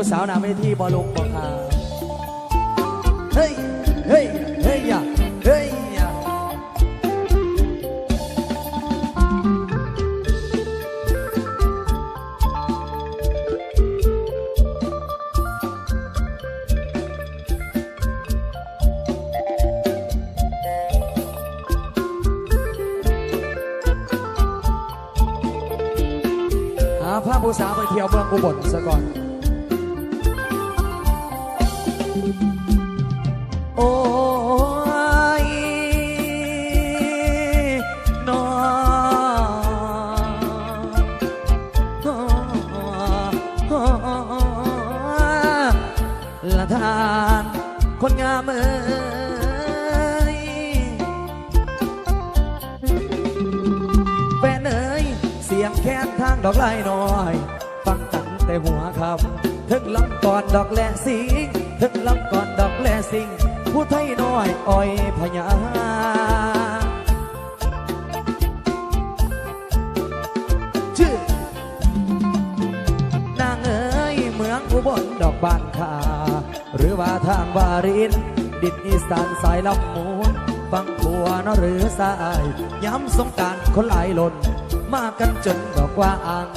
ผู้สาวหน้าเวทีบอลลงบอคาเฮ้ย เฮ้ย เฮ้ยอย่าเฮ้ยอย่าหาพผู้สาวไปเที่ยวเมืองอุบลซะก่อน คนงามเอ้ยแฟนเอ๋ยเสียงแค้นทางดอกไล่น้อย ฟังตั้งแต่หัวคำถึงลำก่อนดอกแลสิงถึงลำก่อนดอกแลสิงผู้ไทยน้อยอ้อยพญาชื่อนางเอ๋ยเมืองอุบลดอกบานคาหรือ ว่าทางวาริน ดินอีสานสายลำมูลฟังขัวนหรือสายย้ำสงการคนหลายหล่นมากันจนดอกว่าอ่าง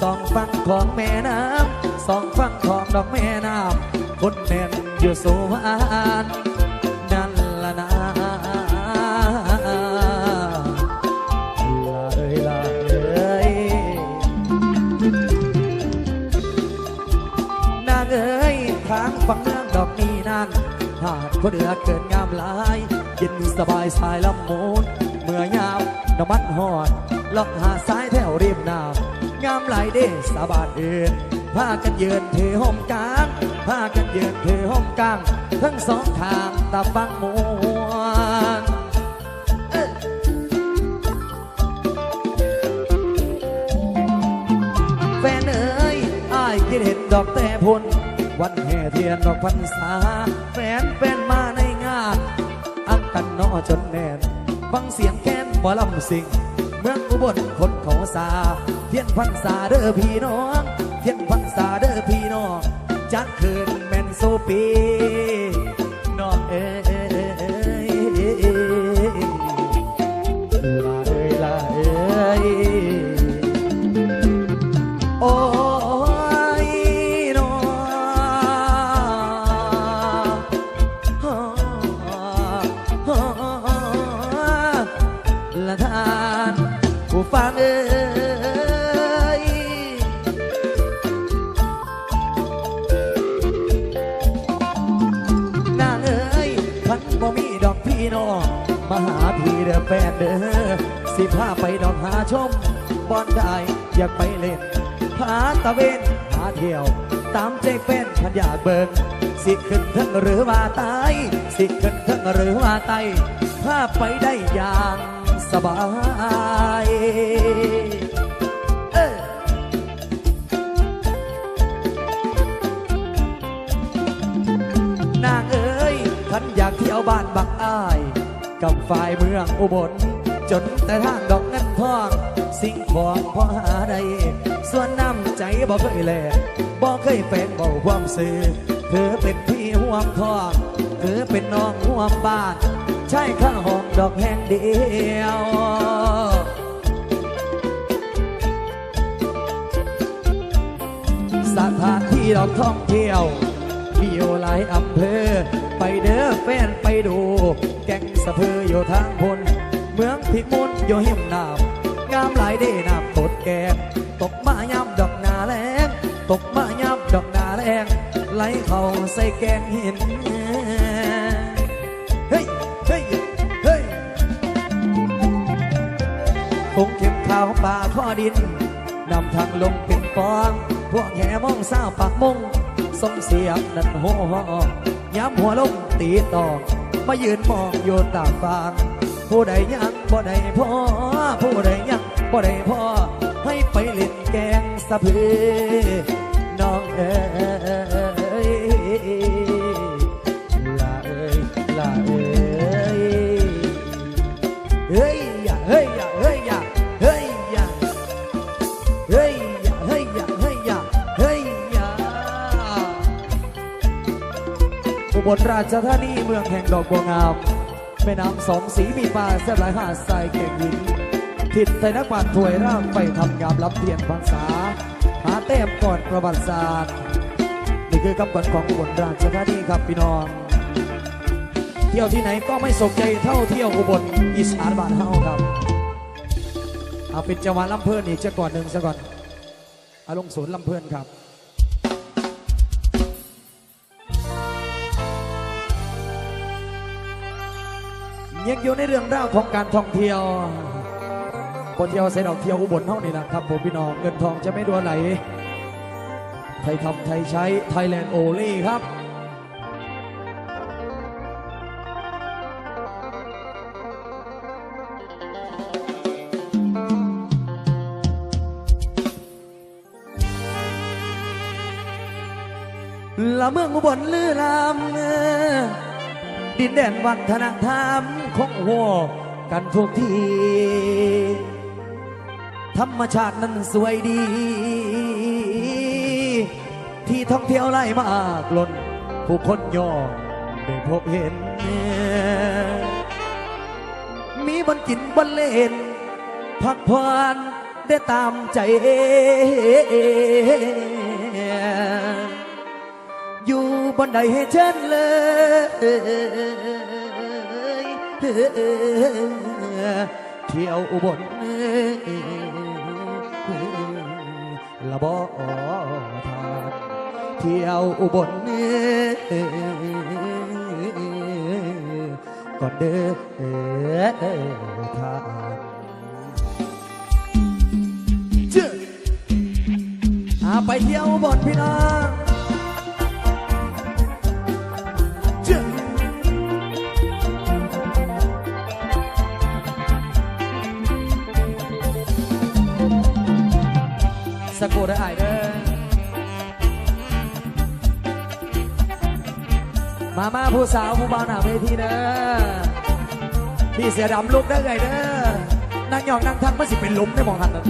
สองฝั่งของแม่น้ำสองฝั่งของดอกแม่น้ำคนแน่นอยู่สวรรณนั่นละนะลาเอ้ย ลาเอ้ยนางเอ๋ยทางฝั่งเมืองดอกนี้นั่นหาดก็เดือเกินงามหลายเย็นสบายสายลำมูนเมื่อยาวน้ำมันหอดลอกหาดซ้ายแถวริมน้ำงามหลายเด้สาบานเอื่นพากันเยือนถือห่มกลางพากันเยือนถือห่มกลางทั้งสองทางตาฟังมวนแฟนเอ๋ยอ้ายคิดเห็นดอกแต่พุน วันแห่เทียนดอกพรรษาแฟนเป็นมาในงานอังกันนอจนแน่นฟังเสียงแค้นบ่ลำสิงเมืองอุบลคนเขาสา เทียนพรรษาเด้อพี่น้อง เทียนพรรษาเด้อพี่น้องจัดคืนแม่นโซปีน้องเอ๋ ชมบอนได้อยากไปเล่นหาตะเวนหาเที่ยว ตามใจแฟนพันอยากเบิงสิขึ้นทั้งหรือว่าตายสิขึ้นทั้งหรือว่าไตพาไปได้อย่างสบายเอ้ยนางเอ๋ยขันอยากเที่ยวบ้านบักอ้าย กับฝ่ายเมืองอุบล จนแต่ทางดอกเงินทอง สิ่งของพอหาได้ส่วนน้ำใจบ่เคยแลกบ่เคยแฝงเบาความซื่อเธอเป็นพี่ห่วงทองเธอเป็นน้องห่วงบ้านใช่ข้าห้องดอกแห่งเดียวสถานที่เราท่องเที่ยว มีอยู่หลายอำเภอ ไปเด้อแฟนไปดู แก่งสะพืออยู่ทางพนเมืองพิมุนอยู่หิมน้ำ งามหลายเด้น้ำตดแกงตกมายำดอกนาแรงตกมายำดอกนาแรงไหลเข้าใส่แกงหินเฮ้ยเฮ้ยเฮ้ยคงเข็มขาวป่าข้อดินนำทางลงเป็นกอง พวกแห่มองเศร้าปากมงส่งเสียงนั่นโหย้ำหัวลงตีตอกมายืนมองโยนต่างฟาง ผู้ใดยังบ่ได้พ่อผู้ใดยังบ่ได้พ่อให้ไปเล่นแกงสะพืน้องเอ๋ยลาเอ๋ยลาเอ๋ยเฮ้ยอย่าเฮ้ยเฮ้ยเฮ้ยเฮ้ยเฮ้ยเฮ้ยเฮ้ยอย่าอุบลราชธานีเมืองแห่งดอกบัวงาม แม่น้ำสองสีมีปลาแซ่บหลายหาดทรายเก่งหินทิดไทยนักบาลถวยร่างไปทำงามรับเทียนพรรษา หาแต้มก่อนประวัติศาสตร์ นี่คือคำขวัญของอุบลราชธานีครับพี่น้อง เที่ยวที่ไหนก็ไม่สกใจเท่าเที่ยวอุบลอีสานบ้านเฮาครับ เอาเป็นจังหวะลำเพลินอีกจะก่อนหนึ่งซะก่อนเอาลงศูนย์ลำเพลินครับ ยังอยู่ในเรื่องราวของการท่องเที่ยวคนเที่ยวเสร็จออกเที่ยวอุบลเท่านี้นะครับผมพี่น้องเงินทองจะไม่ดัวไหล ไทยทำไทยใช้ไทยแลนด์โอลี่ครับละเมืองอุบลลือลำดินแดนวัฒนธรรม ของหัวกันทุกที ธรรมชาตินั้นสวยดี ที่ท่องเที่ยวไล่มากล้น ผู้คนย่อมได้พบเห็น มีบนกินบนเล่น พักผ่อนได้ตามใจ อยู่บนใดให้เช่นเลย เที่ยวอุบลละบอทานเที่ยวอุบลก่อนเด้อทานเจ้าอาไปเที่ยวอุบลพี่น้อง สะกูได้อายเด้อมามาผู้สาวผู้บ่าวหน้าเวทีเด้อพี่เสียดำลุกได้อไงเด้อนั่งหยอกนั่งทักมันสิเป็นลมได้มองหันเด้อ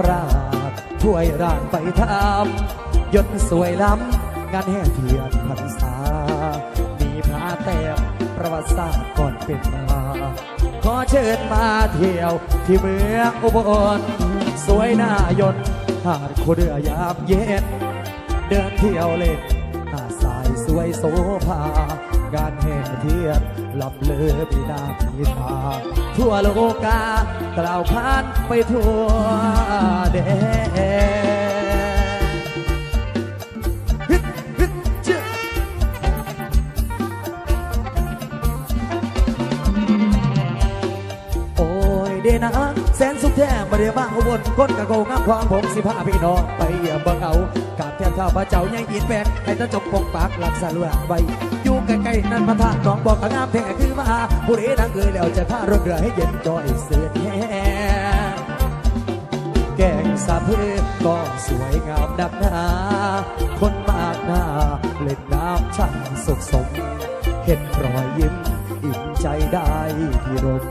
ปราบถ้วยร่างไปทำยนต์สวยล้ำงานแห่เทียนพรรษา มีพระแต้มประวัติศาสตร์ก่อนเป็นมาขอเชิญมาเที่ยวที่เมืองอุบลสวยหน้ายนหาดคูเดือยามเย็น เดินเที่ยวเล่นหาดทรายสวยโสภา งานแห่เทียนลำเลือปีนาพีตาทั่วโลกากล่าวพานไปทั่วแดนฮึดฮึดเจ้าโอ้ยเดนะแสนสุขแท้มาเรียบ้างอุบลคนกะโกงามความผมสิพาพี่น้องไปเยี่ยมเบิ่งเอา กราบแทนข้าพระเจ้ายังยินแปลกให้ตะจบปกปากหลักสาลวไว้อยู่ใกล้ๆนั่นพระธาตุน้องบอกกะงามแท้คือมาผู้ใดดังเอ่ยแล้วจะพารถเรือให้เย็นจอยเสือแท้แกงสาเพก็สวยงามดักหนาคนมากหน้าเล่นน้ำช่างสุขสม เห็นรอยยิ้มอิ่มใจได้ที่รม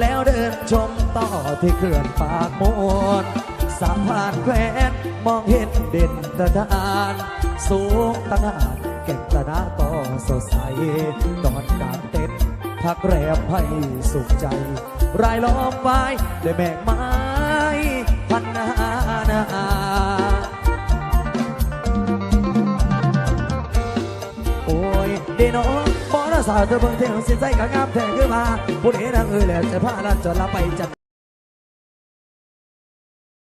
แล้วเดินชมต่อที่เขื่อนปากมน สามผ่านแควนมองเห็นเด่นตะทานสูงตั้งหานเก็บตะนาก็สดใสตอนกลางเต็นพักแรมให้สุขใจ รายล้อมไว้ด้วยแมกไม้พันนานาโอ้ยเดโนบอสาวเธอเบิ่งเที่ยวสินใจก็งามแท้คือมาผู้ใดนางเอ่ยแหละจะพาลันจนละไปจัด